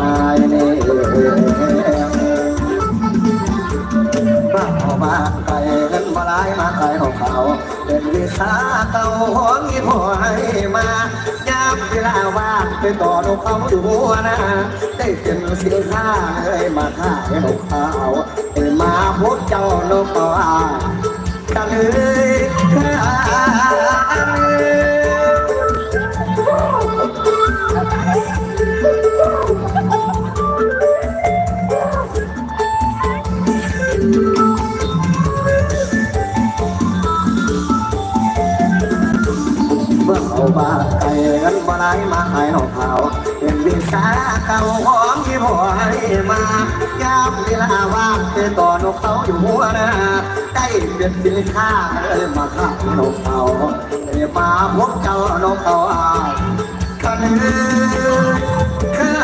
นายเนี่บ้าบ้านไก่เล่นมาลายมาไก่ของเขา เป็นวิสาเต่าหองอีพ่อให้มายามเวลาว่างไปต่อนกเขาอยู่นะ ได้เป็นเสียงข้าเลยมาขายนกเขา เขาบ้านไก่กันมาไล่มาขายนกเขาเป็นวิสาเก่าของที่พ่อให้มายามเวลาว่างไปต่อนกเขาอยู่หัวน้าได้เป็นสินค้าเลยมาขายนกเขาได้มาพบเจ้านกเขากันเลยคือ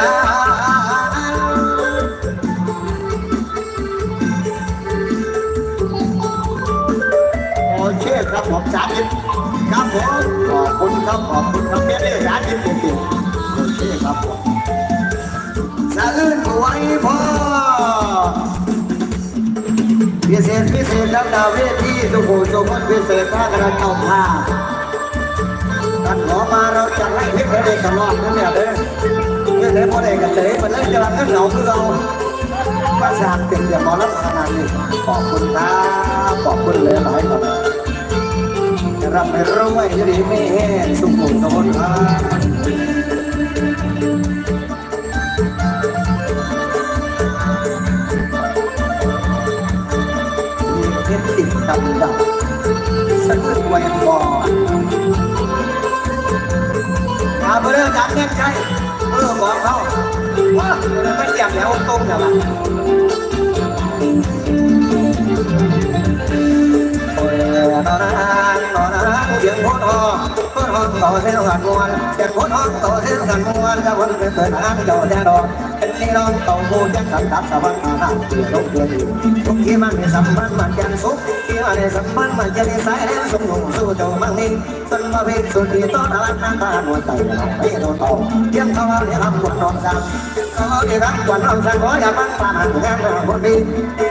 โอเคครับผมสาธิตครับผมขอบคุณครับขอบคุณครับเบี้ยเลี้ยสาธิตเต็มๆโอเคครับผมสะอื้นไว้พ่อพิเศษพิเศษครับดาวเวทีสุโขสุพรรณพิเศษพระกระเจ้าผ้าท่านขอมาเราจะให้พิพเดกตลอดนั่นเนี่ยเด้อเมื่อไหร่พอได้กระเตยมันเริ่มจะรับขึ้นเหนาคือเราก็สร้าเป็นอย่างหมอรับขนาดนี้ขอบคุณครับขอบคุณเลยหลายครับ รับให้รวยจะดีไม่แห้งสุขุมสมบัติมีเพชรติดดำดำสะอื้นไว้ก่อนอาเบอร์จับเงินใช่เออบอกเขาว่ามันไม่เกี่ยวแล้วต้มแต่ละ อนนานนอนนานเสียงพุท ธพุทธต่อเสียงหันมวนเสียงพุทธต่อเสียงหันมวนกับวันเกิดเกิดนานเจ้าแน่นอนเป็นนี่น้องต่อผู้ยังขันตับสวรรค์อาหาเกี่ยวกับเกี่ยวทุกที่มันมีสัมพันธ์มันยันสุขที่มันมีสัมพันธ์มันจะมีสายแรงสมหนุ่มสู้เจ้ามังนี่งสันมาเวทสุดที่ต้อนรักน้ำตาหัวใจเราไม่โดนต่อเยี่ยมเขาเรียกคำวันนอนซ้ำเขาเรียกคำวันนอนซ้ำขออย่าบังปาหันงานคนดี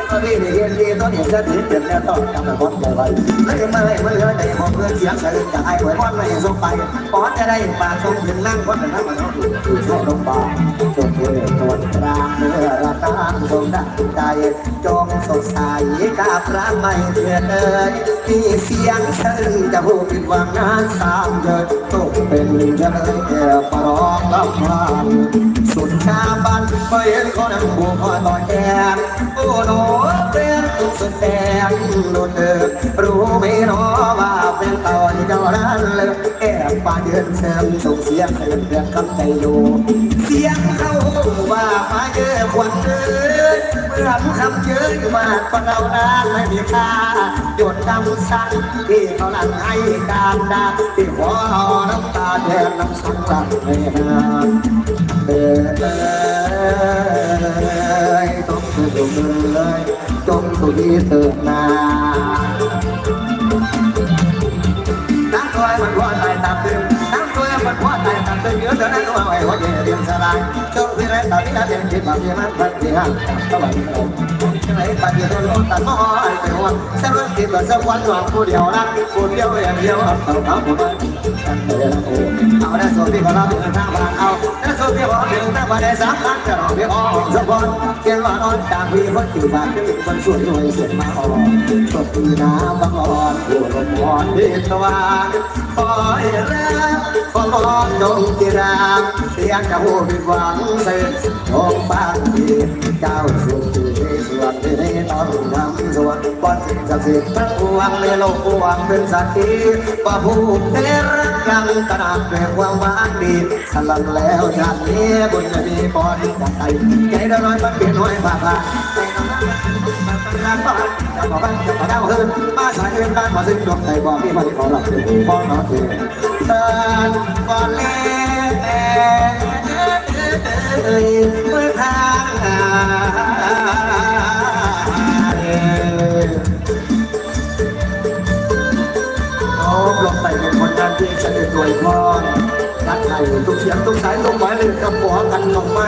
คนดีเรียนดีต้นเห็นจะถือเปลี่ยนแล้วต้องจำแต่คนใจไว้เลยมาเลยมาเลยได้บอกเพื่อนเสียงใสะอื้นจไอ้หัวยวันไม่ส่งไปปอนจะได้ปลาส่งถึงนั่งคนเป็นทั้งมันอยู่ช่วยลงบ่าจนเพื่อตัวกลางเมื่อระตานทรงดังใจจงสดใสกับรักไม่เถื่อนเลยมีเสียงสะอื้นจะพูดผิดหวังงานสามเยินตกเป็นจะเลยแอบปรองรับมันสุดชาบันไม่เห็นคนนั้นบุกคอต่อแกนโอ้โหเป็นตุกสุดแสนโดนเดิรู้ไหมเน ปาเดินเสริมส่งเสียงเสียงเดือดคำใจอยู่เสียงเขาว่ามาเยอะควันเดินเมื่อคำเยอะอยู่มากกว่าเรานานไม่มีค่าหยดน้ำสั่งที่เขาหลังให้การดาที่หัวเอาน้ำตาแทนน้ำสังหลังไม่นานเดินเลยต้องสู้เลยต้องสู้ที่เติมนาน เดิมเยอะเท่านั้นว่าไอ้หัวเดียมสลาย จงที่ไรตอนนี้เด็กที่บางทีมันพันที่ห้างตะวันตกไหนปฏิโดนตัดม้อยไปหัวเส้นรถติดกับสักวันหวังผู้เดียวรักผู้เดียวอย่างเดียวเอาเอาผู้นั้นเอาได้ส่วนที่ของเราเป็นทางผ่านเอาได้ส่วนที่ของเราเป็นทางผ่านได้สามครั้งจะรอพี่ออกสักคนเกี่ยวว่านอนจากพี่คนที่ฝากคนสวยรวยเสียมาออกตบตีน้ำบังอ่อนผู้ลมอ่อนที่สว่างคอยรักขอมองดงที่เสียงจะพูดหวังเสียงทองฟังดีเจ้าสุขที่สวนที่ได้ต้องทำสวนบนสิ่งศักดิ์สิทธิ์ทั้งปวงในโลกปวงเป็นสักทีว่าผู้ได้รักกันตระหนักด้วยความหวังดีสลังแล้วชาตินี้บุญจะมีปอนจากใจใจเดินลอยมันเปลี่ยนห้อยผ่าผ่าใจน้ำมันจะบอกบ้านจะบอกดาวขึ้นมาสายเงินบ้านมาซึ่งดวงใจบอกพี่ไม่ขอหลับถึงฟ้องน้อเธอเดินก่อนเล่เอ้ ยเมื่อทางโอ้ลงไปเป็นคนงานที่เสด็จรวยพรนักไทยทุกเสียงทุกสายทุกหมายเลยกับหัวกันลงมา